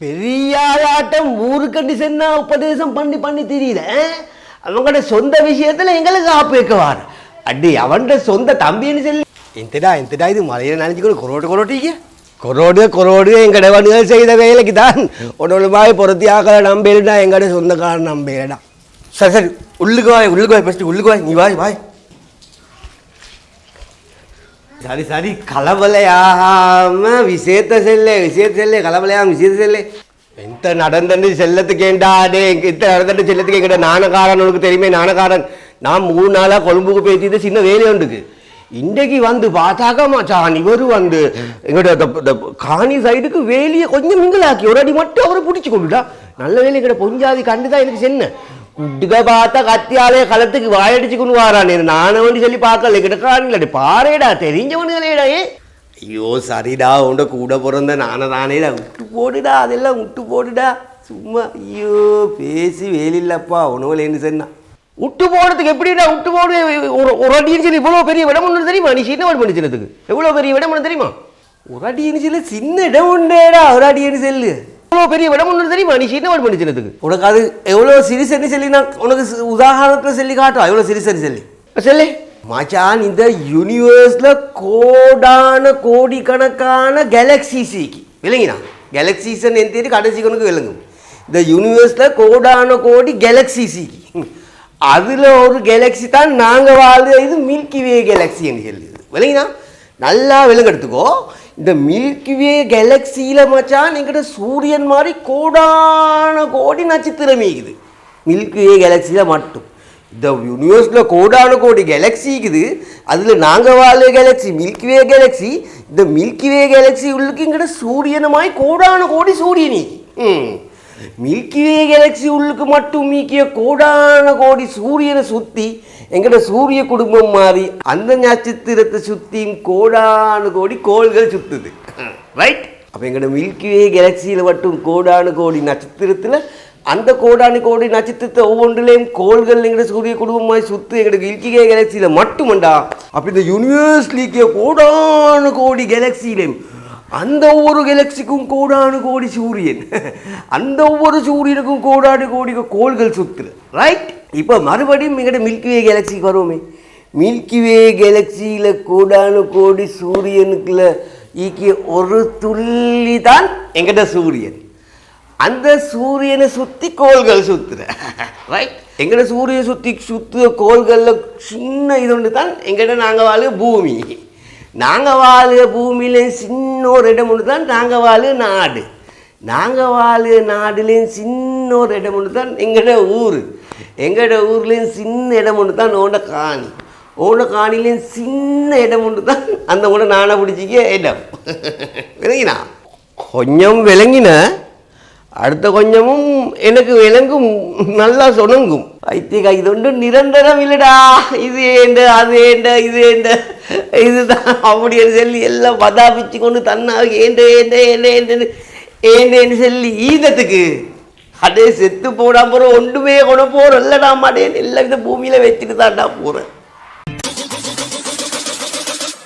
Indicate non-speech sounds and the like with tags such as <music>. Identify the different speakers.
Speaker 1: பெரியாளாட்டம் ஊருக்கண்டி சென்னா உபதேசம் பண்ணி பண்ணி தெரியல அவங்களோட சொந்த விஷயத்துல எங்களுக்கு ஆப்பேக்குவார் அடி அவன்ட சொந்த தம்பின்னு சொல்லி. எந்தடா எந்தடா இது மலையில நினைச்சுக்கணும் கொரோடு கொரோட்டிக்க கொரோடு கொரோடு எங்கட வணிகள் செய்த வேலைக்கு தான் ஒன்னொழுமாய் பொருத்தி ஆக்கல நம்பேடா எங்கட சொந்தக்காரன் நம்பேடா சரி சரி உள்ளுக்கு வாய் உள்ளுக்கு வாய் ஃபஸ்ட்டு உள்ளுக்கு வாய் நீ வாய் வாய். சரி சரி கலவலையாகாம விசேத்த செல்ல விஷயத்த செல்லே கலவலையாம விஷயத்த செல்லே. எந்த நடந்தது செல்லத்துக்கு டே இத்த நடந்தது செல்லத்துக்கு எங்கிட்ட நாணக்காரன் உனக்கு தெரியுமே நாணக்காரன். நான் மூணு நாளாக கொழும்புக்கு பேசிட்டு சின்ன வேலையை உண்டுக்கு. இன்றைக்கு வந்து பார்த்தாக்க மச்சான் இவர் வந்து எங்கட காணி சைடுக்கு வேலியை கொஞ்சம் மிங்கலாக்கி ஒரு அடி மட்டும் அவரை பிடிச்சி கொண்டுட்டா. நல்ல வேலை எங்கட பொஞ்சாதி கண்டுதான் எனக்கு சென்ன குட்டுக பார்த்தா கத்தியாலே களத்துக்கு வாயடிச்சு கொண்டு வாரான் நானும் வந்து சொல்லி பார்க்கல. கிடக்கான் பாரேடா தெரிஞ்சவனுங்களேடா ஏ. ஐயோ சரிடா உண்ட கூட பிறந்த நானே தானேடா விட்டு போடுடா அதெல்லாம் விட்டு போடுடா. சும்மா ஐயோ பேசி வேலில்லப்பா உணவுலேன்னு சொன்னா. விட்டு போடுறதுக்கு எப்படிடா விட்டு போடு? ஒரு அடின்னு சொல்லி இவ்வளோ பெரிய இடம் ஒன்று தெரியுமா? நீ சின்ன இடம் பண்ணிச்சினதுக்கு. எவ்வளோ பெரிய இடம் ஒன்று தெரியுமா? ஒரு அடின்னு சொல்லி சின்ன இடம் உண்டேடா ஒரு அடின்னு சொல்லு. எவ்வளோ பெரிய இடம் ஒன்று தெரியுமா? நீ சின்ன பண்ணிச்சினதுக்கு உனக்கு அது எவ்வளோ சிறுசன்னு சொல்லி நான் உனக்கு உதாரணத்தில் சொல்லி காட்டும் எவ்வளோ சிறுசன்னு சொல்லி? சொல்லி. மச்சான் இந்த யூனிவர்ஸ்ல கோடான கோடிக்கணக்கான கேலக்சிஸிக்கு விளங்கினா? கேலக்சிஸ்ன்னு என் தேடி கடைசி கணக்கு விளங்கும். இந்த யூனிவர்ஸ்ல கோடான கோடி கேலக்சிஸிக்கு அதில் ஒரு கேலக்ஸி தான் நாங்கள் வாழ்ற இது மில்கி வே கேலக்சின்னு சொல்லுது. விளங்கினா? நல்லா விலங்கெடுத்துக்கோ இந்த மில்கி வே கேலக்சியில் மச்சான் எங்கிட்ட சூரியன் மாதிரி கோடான கோடி நட்சத்திரம் இருக்குது மில்கி கேலக்சியில் மட்டும். இந்த யூனிவர்ஸில் கோடான கோடி கேலக்ஸி இருக்குது. அதில் நாங்கள் வாழ்ற கேலக்ஸி மில்கி வே கேலக்ஸி இந்த மில்கி வே கேலக்ஸி உள்ளுக்கு எங்கிட்ட சூரியனமாய் கோடான கோடி சூரியனி ம். மில்கி வே கேலக்ஸி உள்ளுக்கு மட்டும் நீக்கிய கோடான கோடி சூரியனை சுற்றி எங்கட சூரிய குடும்பம் மாதிரி அந்த நட்சத்திரத்தை சுற்றியும் கோடான கோடி கோள்கள் சுற்றுது ரைட் அப்போ எங்கட மில்கி வே கேலக்சியில் மட்டும் கோடான கோடி நட்சத்திரத்தில் அந்த கோடானு கோடி நட்சத்திரத்தை ஒவ்வொன்றிலையும் கோள்கள் எங்கட சூரிய குடும்பமாய் சுற்று எங்கட மில்கி வே கேலக்சியில் மட்டுமண்டா அப்போ இந்த யூனிவர்ஸ்லிக்கு கோடான கோடி கேலக்சியிலையும் அந்த ஒவ்வொரு கெலக்சிக்கும் கோடானு கோடி சூரியன். <laughs> அந்த ஒவ்வொரு சூரியனுக்கும் கோடானு கோடி கோள்கள் சுத்துரு ரைட் இப்போ மறுபடியும் எங்கிட்ட மில்கிவே கேலக்சிக்கு வருவோமே. மில்கி வே கேலக்சியில் கோடானு கோடி சூரியனுக்குள்ள ஈக்கிய ஒரு துள்ளி தான் எங்கிட்ட சூரியன். அந்த சூரியனை சுற்றி கோள்கள் சுத்துற ரைட் <laughs> எங்கட சூரியனை சுற்றி சுற்றுற கோள்களில் சின்ன இது ஒன்று தான் எங்கிட்ட நாங்கள் வாழ பூமி. நாங்கள் வாழுக பூமியில சின்ன ஒரு இடம் ஒன்று தான் நாங்கள் வாழுக நாடு. நாங்கள் வாழுக நாடுலேயும் சின்ன ஒரு இடம் ஒன்று தான் எங்களோட ஊர். எங்களோட ஊர்லேயும் சின்ன இடம் ஒன்று தான் ஓண்ட காணி ஓண்ட காணிலையும் சின்ன இடம் ஒன்று தான் அந்த கூட நானே பிடிச்சிக்க இடம். <laughs> விளங்கினா கொஞ்சம் விளங்கின அடுத்த கொஞ்சமும் எனக்கு விளங்கும் நல்லா சொணங்கும். ஐத்தியகா இது ஒன்று நிரந்தரம் இல்லைடா. இது ஏண்ட அது ஏண்ட இது ஏண்ட. இதுதான் அப்படின்னு சொல்லி எல்லாம் பதாபிச்சு கொண்டு தன்னாக ஏண்ட ஏண்ட ஏண்ட ஏண்டன்னு ஏண்டேன்னு சொல்லி ஈதத்துக்கு அதே செத்து போடாம போகிறோம் ஒன்றுமே கொண்டு போகிறோம் இல்லைடா மாட்டேன் எல்லாம் இந்த பூமியில் வச்சுட்டு தான்டா போகிறேன்